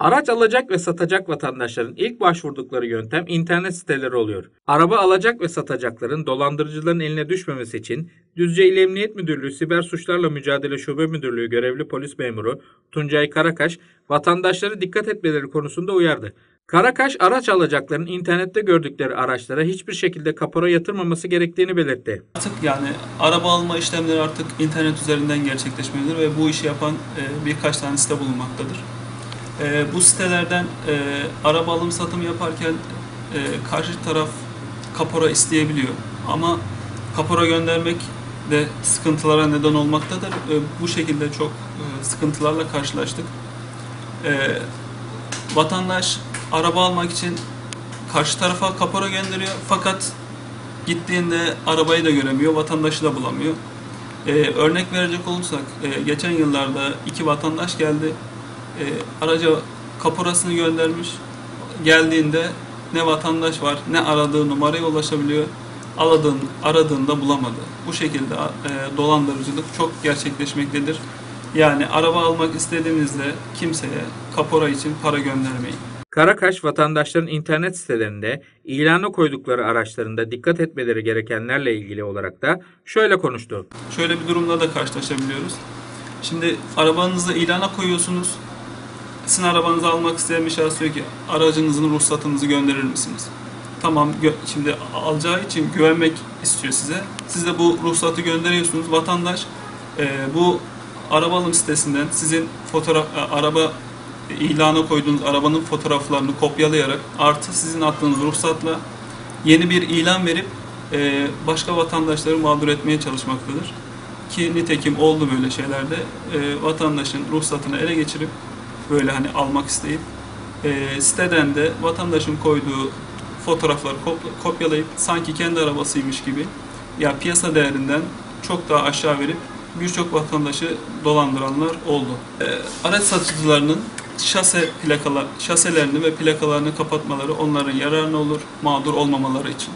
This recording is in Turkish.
Araç alacak ve satacak vatandaşların ilk başvurdukları yöntem internet siteleri oluyor. Araba alacak ve satacakların dolandırıcıların eline düşmemesi için Düzce İl Emniyet Müdürlüğü Siber Suçlarla Mücadele Şube Müdürlüğü görevli polis memuru Tuncay Karakaş vatandaşları dikkat etmeleri konusunda uyardı. Karakaş araç alacakların internette gördükleri araçlara hiçbir şekilde kapora yatırmaması gerektiğini belirtti. Artık yani araba alma işlemleri artık internet üzerinden gerçekleşmelidir ve bu işi yapan e, birkaç tane site bulunmaktadır. E, bu sitelerden e, araba alım satım yaparken e, karşı taraf kapora isteyebiliyor ama kapora göndermek de sıkıntılara neden olmaktadır. E, bu şekilde çok e, sıkıntılarla karşılaştık. E, vatandaş araba almak için karşı tarafa kapora gönderiyor fakat Gittiğinde arabayı da göremiyor, vatandaşı da bulamıyor. Ee, örnek verecek olursak, e, geçen yıllarda iki vatandaş geldi, e, araca kaporasını göndermiş. Geldiğinde ne vatandaş var, ne aradığı numaraya ulaşabiliyor, aradığın, aradığında bulamadı. Bu şekilde e, dolandırıcılık çok gerçekleşmektedir. Yani araba almak istediğinizde kimseye kapora için para göndermeyin. Karakaş vatandaşların internet sitelerinde ilana koydukları araçlarında dikkat etmeleri gerekenlerle ilgili olarak da şöyle konuştu. şöyle bir durumla da karşılaşabiliyoruz. Şimdi arabanızı ilana koyuyorsunuz. Sizin arabanızı almak isteyen bir şahıs diyor ki aracınızın ruhsatınızı gönderir misiniz? Tamam şimdi alacağı için güvenmek istiyor size. Siz de bu ruhsatı gönderiyorsunuz. Vatandaş e, bu araba alım sitesinden sizin fotoğraf e, araba ilana koyduğunuz arabanın fotoğraflarını kopyalayarak artı sizin attığınız ruhsatla yeni bir ilan verip e, başka vatandaşları mağdur etmeye çalışmaktadır. Ki nitekim oldu böyle şeylerde e, vatandaşın ruhsatını ele geçirip böyle hani almak isteyip e, siteden de vatandaşın koyduğu fotoğrafları kop- kopyalayıp sanki kendi arabasıymış gibi ya piyasa değerinden çok daha aşağı verip birçok vatandaşı dolandıranlar oldu. E, araç satıcılarının şase plakalar, şaselerini ve plakalarını kapatmaları onların yararına olur, mağdur olmamaları için.